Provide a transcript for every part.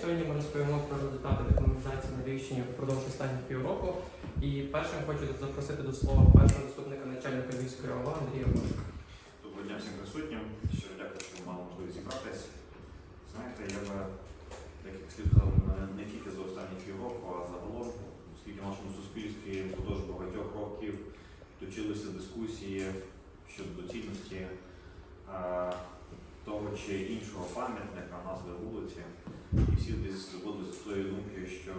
Сьогодні ми розповімо про результати декомунізації на Львівщині впродовж останніх півроку. І першим хочу запросити до слова першого заступника начальника Львівської ОВА Андрія Волошка. Доброго дня всім присутнім. Щиро дякую, що ви мали можливість зібратись. Знаєте, я би декілька слів сказав не, тільки за останні півроку, а загалом, оскільки в нашому суспільстві впродовж багатьох років точилися дискусії щодо доцільності того чи іншого пам'ятника, назви вулиці. І всі десь згодилися з тої думки, що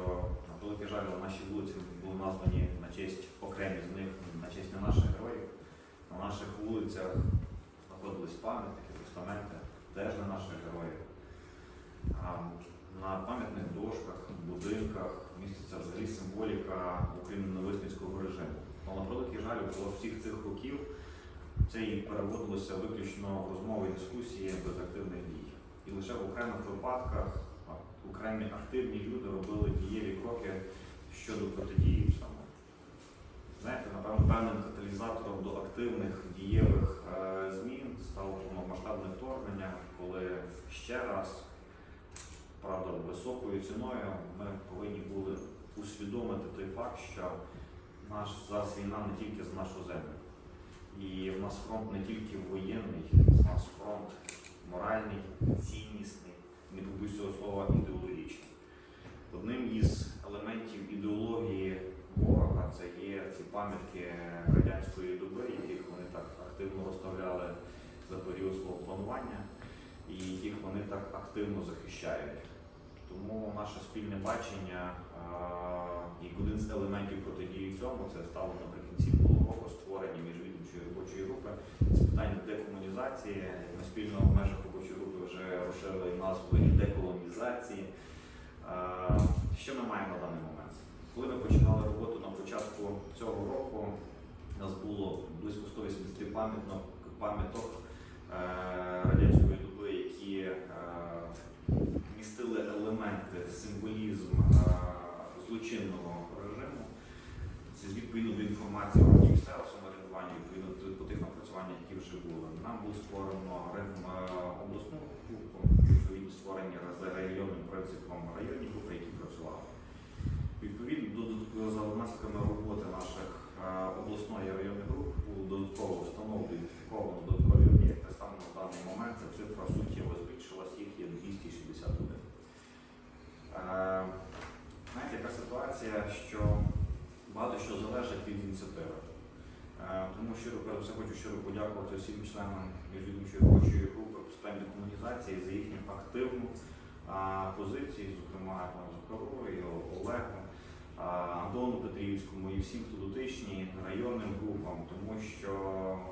на великий жаль, наші вулиці були названі на честь окремі з них, на честь не наших героїв. На наших вулицях знаходились пам'ятники, постаменти, теж не наших героїв. На пам'ятних дошках, будинках міститься взагалі символіка україно-нависницького режиму. Але на превеликий жаль, впродовж всіх цих років це і переводилося виключно в розмови і дискусії без активних дій. І лише в окремих випадках окремі активні люди робили дієві кроки щодо протидії цьому. Знаєте, напевно, певним каталізатором до активних дієвих е, змін стало повномасштабне вторгнення, коли ще раз, правда, високою ціною ми повинні були усвідомити той факт, що наш зараз війна не тільки за нашу землю. І в нас фронт не тільки воєнний, в нас фронт моральний, ціннісний, не побоюсь цього слова ідеологічний. Одним із елементів ідеології ворога це є ці пам'ятки радянської доби, яких вони так активно розставляли за період свого планування, і яких вони так активно захищають. Тому наше спільне бачення як один з елементів протидії цьому це стало наприкінці року створення міжвідомчої робочої групи з питань декомунізації. Ми спільно в межах робочої групи вже розширили назву і деколонізації. Що ми маємо на даний момент? Коли ми починали роботу на початку цього року, у нас було близько 180 пам'яток, пам'яток е, радянської доби, які е, містили елементи, символізм е, злочинного режиму. Це відповідно до інформації про місцевого самоврядування, відповідно до по тих напрацювань, які вже були. Нам було створено рем- е, обласну групу, відповідно створені за районним принципом районні групи, які працювали. Відповідно, додатково за наслідками роботи наших е, обласної районних груп було додатково встановлено ідентифіковано додаткові об'єкти. Саме на даний момент ця цифра суттєво збільшилась, їх є 261. Е, Знаєте, яка ситуація, що багато що залежить від ініціативи. Е, Тому щиро перед все хочу щиро подякувати всім членам міжвідомчої робочої групи з питань декомунізації за їхню активну а, позицію, зокрема і Олегу, Антону Петрівському і всім, хто дотичні районним групам, тому що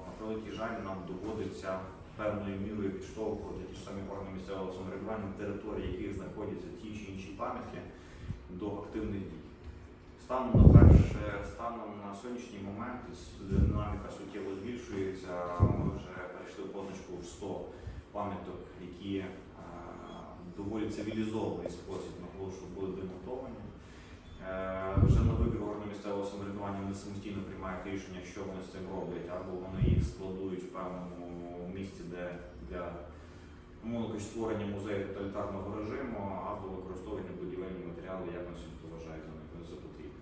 на превеликий жаль нам доводиться певною мірою підштовхувати ті ж самі органи місцевого самоврядування, території, яких знаходяться ті чи інші пам'ятки, до активних дій. Станом на перше, станом на сьогоднішній момент динаміка суттєво збільшується. Ми вже перейшли позначку в 100 пам'яток, які доволі цивілізований спосіб наголошую були демонтовані. Е, Вже на вибір органу місцевого самоврядування вони самостійно приймають рішення, що вони з цим роблять, або вони їх складують в певному місці, де для умовно створення музею тоталітарного режиму, або використовування будівельні матеріали, як вони собі вважають за потрібне.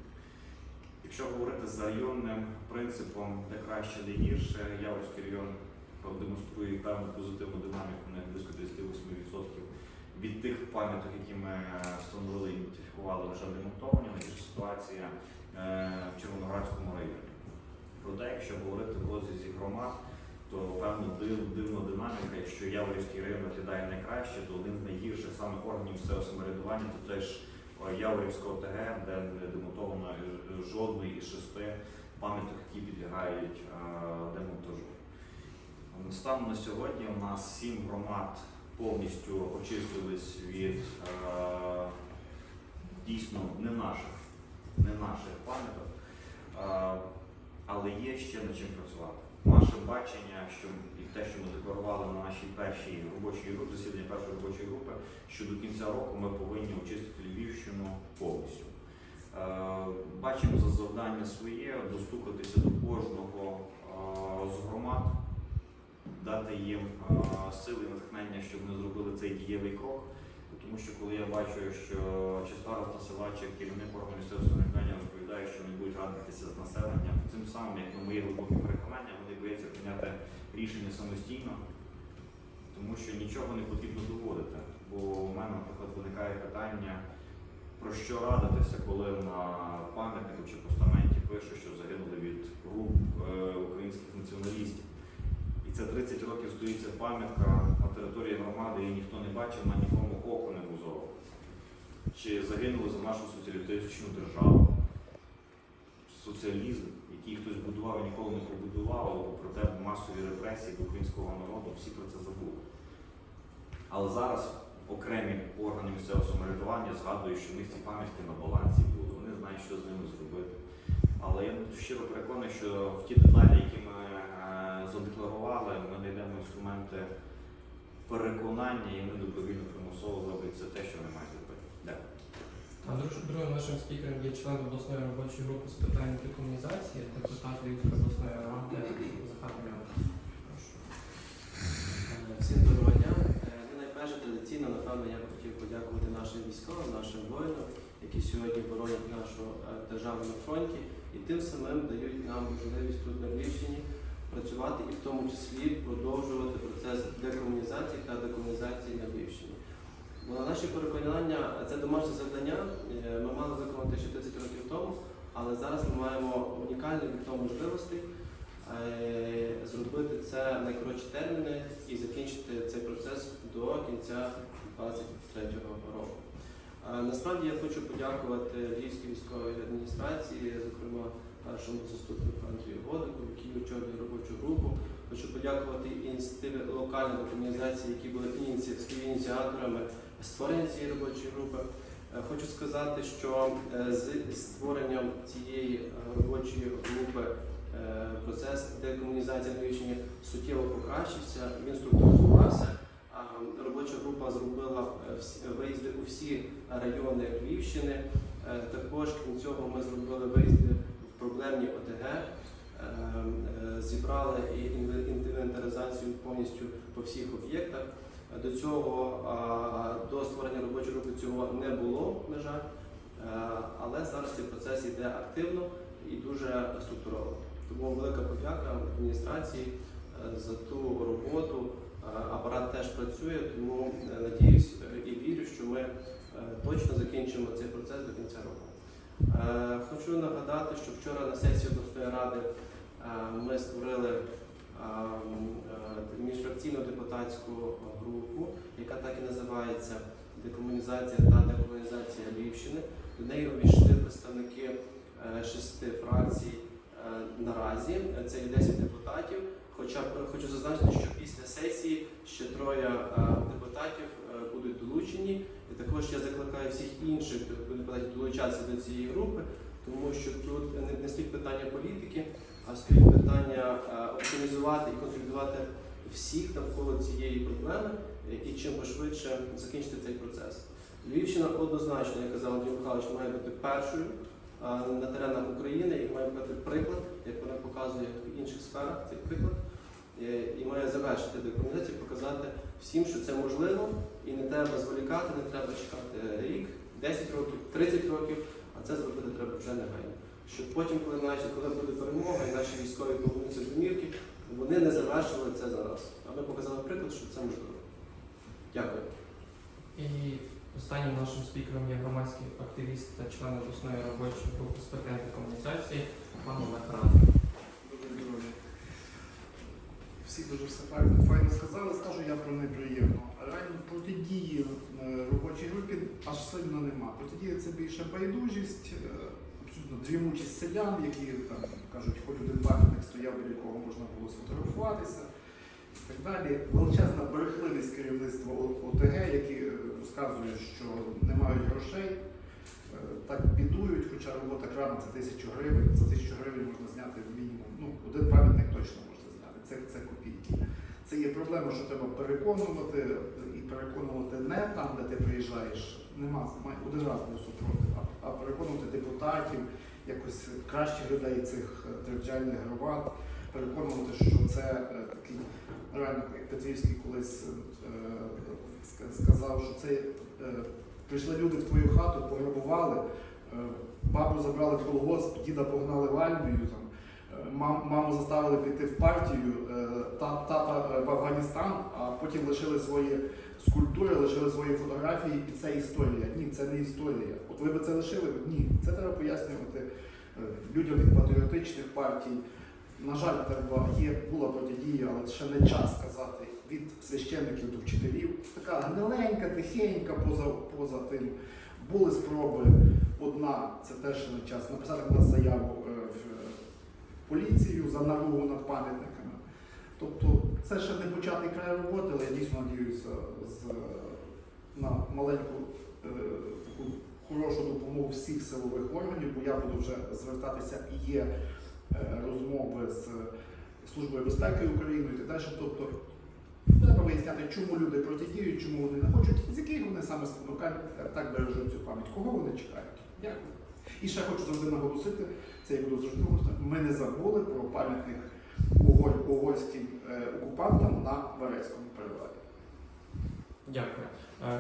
Якщо говорити за районним принципом, де краще, де гірше, Яворський район продемонструє певну позитивну динаміку, не близько 38% від тих пам'яток, які ми встановили і ідентифікували, вже демонтовані, найбільша ситуація е, в Червоноградському районі. Проте, якщо говорити в розрізі громад, то певно див, дивна динаміка, якщо Яворівський район виглядає найкраще, то один з найгірших саме органів місцевого самоврядування, то теж е, Яворівського ОТГ, де не демонтовано жодної із шести пам'яток, які підлягають е, демонтажу. Станом на сьогодні у нас сім громад повністю очистились від е, дійсно не наших, не наших пам'яток, е, але є ще над чим працювати. Наше бачення, що і те, що ми декларували на нашій першій робочій групі, засіданні першої робочої групи, що до кінця року ми повинні очистити Львівщину повністю. Е, Бачимо за завдання своє достукатися до кожного з громад, дати їм сили і натхнення, щоб вони зробили цей дієвий крок, Тому що коли я бачу, що чи староста села, чи керівник органу місцевого самоврядування розповідає, що вони будуть радитися з населенням, цим самим, як на моє глибоке переконання, вони бояться прийняти рішення самостійно, тому що нічого не потрібно доводити. Бо у мене, наприклад, виникає питання, про що радитися, коли на пам'ятнику чи постаменті пише, що загинули від рук е, українських націоналістів. І це 30 років стоїть ця пам'ятка на території громади, її ніхто не бачив, на нікому око не бузовував. Чи загинули за нашу соціалістичну державу? Соціалізм, який хтось будував і ніколи не побудував, але проте масові репресії до українського народу, всі про це забули. Але зараз окремі органи місцевого самоврядування згадують, що в них ці пам'ятки на балансі були, вони знають, що з ними зробити. Але я щиро переконаний, що в ті деталі, які ми задекларували, ми знайдемо інструменти переконання і вони добровільно примусово зроблять це те, що вони мають зробити. Дякую. Друг- другим нашим спікером є член обласної робочої групи з питань декомунізації, депутат Львівської обласної ради Захар. Е, Всім доброго дня. Ну, найперше традиційно, напевно, я б хотів подякувати нашим військовим, нашим воїнам, які сьогодні боронять нашу е, державу на фронті і тим самим дають нам можливість тут на Львівщині працювати і в тому числі продовжувати процес декомунізації та декомунізації на Львівщині. На наші переконання це домашнє завдання. Е, Ми мали виконати ще 30 років тому, але зараз ми маємо унікальне вікно можливостей зробити це в найкоротші терміни і закінчити цей процес до кінця 2023 року. Е, Насправді я хочу подякувати Львівській військовій адміністрації, зокрема першому заступнику Андрію Годику, який очолює робочу групу. Хочу подякувати ініціативи локальних організацій, які були ініці- співініціаторами створення цієї робочої групи. Е, Хочу сказати, що е, з створенням цієї е, робочої групи процес декомунізації на суттєво покращився, він структуризувався. Робоча група зробила виїзди у всі райони Львівщини. Також крім цього ми зробили виїзди проблемні ОТГ, е, е, зібрали інвентаризацію повністю по всіх об'єктах. До цього до створення робочої групи цього не було, на жаль. Е, Але зараз цей процес йде активно і дуже структуровано. Тому велика подяка адміністрації за ту роботу. Апарат теж працює, тому надіюсь е, і вірю, що ми е, точно закінчимо цей процес до кінця року. Е, Хочу нагадати, що вчора на сесії обласної ради е, ми створили е, е, міжфракційну депутатську групу, яка так і називається Декомунізація та декомунізація Львівщини. До неї увійшли представники е, шести фракцій е, наразі. Це є 10 депутатів. Хоча хочу зазначити, що після сесії ще троє е, депутатів е, будуть долучені. І також я закликаю всіх інших депутатів долучатися до цієї групи, тому що тут не, стоїть питання політики, а стоїть питання е, оптимізувати і консолідувати всіх навколо цієї проблеми і чим швидше закінчити цей процес. Львівщина однозначно, як казав Андрій Михайлович, має бути першою на теренах України і має бути приклад, як вона показує в інших сферах цей приклад, Е, і має завершити декомунізацію, показати всім, що це можливо, і не треба зволікати, не треба чекати рік, 10 років, 30 років, а це зробити треба вже негайно. Щоб потім, коли наші, коли буде перемога і наші військові повернуться до мірки, вони не завершили це зараз. А ми показали приклад, що це можливо. Дякую. І останнім нашим спікером є громадський активіст та член обласної робочої групи з питань декомунізації пан Олег Радик. Всі дуже все файно, сказали, скажу я про неприємно. Реально протидії е, робочій групі аж сильно нема. Протидія це більше байдужість, е, абсолютно дрімучість селян, які там кажуть, хоч один пам'ятник стояв, біля якого можна було сфотографуватися. І так далі. Величезна брехливість керівництва ОТГ, які е, розказують, що не мають грошей. Так бідують, хоча робота крана це тисячу гривень. За тисячу гривень можна зняти мінімум. Ну, один пам'ятник точно можна. Це, це копійки. Це є проблема, що треба переконувати і переконувати не там, де ти приїжджаєш. Нема один раз був супротив, а, а переконувати депутатів, якось кращих людей цих е, територіальних громад, переконувати, що це е, такий реально як Петрівський колись е, сказав, що це е, прийшли люди в твою хату, пограбували, е, бабу забрали в колгосп, діда погнали в армію, там, маму заставили піти в партію, е, тата е, в Афганістан, а потім лишили свої скульптури, лишили свої фотографії, і це історія. Ні, це не історія. От ви би це лишили? Ні, це треба пояснювати е, людям від патріотичних партій. На жаль, треба є була протидія, але ще не час сказати від священників до вчителів. Така гниленька, тихенька, поза, поза тим. Були спроби. Одна, це теж не час, написати на заяву е, поліцію за наругу над пам'ятниками. Тобто це ще не початий край роботи, але я дійсно надіюся з, на маленьку е, таку хорошу допомогу всіх силових органів, бо я буду вже звертатися і є е, розмови з Службою безпеки України і так далі. Тобто треба виясняти, чому люди протидіють, чому вони не хочуть, з яких вони саме так бережуть цю пам'ять, кого вони чекають. Дякую. І ще хочу завжди наголосити, це я буду завжди говорити, ми не забули про пам'ятник угор- угорським е, окупантам на Варецькому перевалі. Дякую. Е,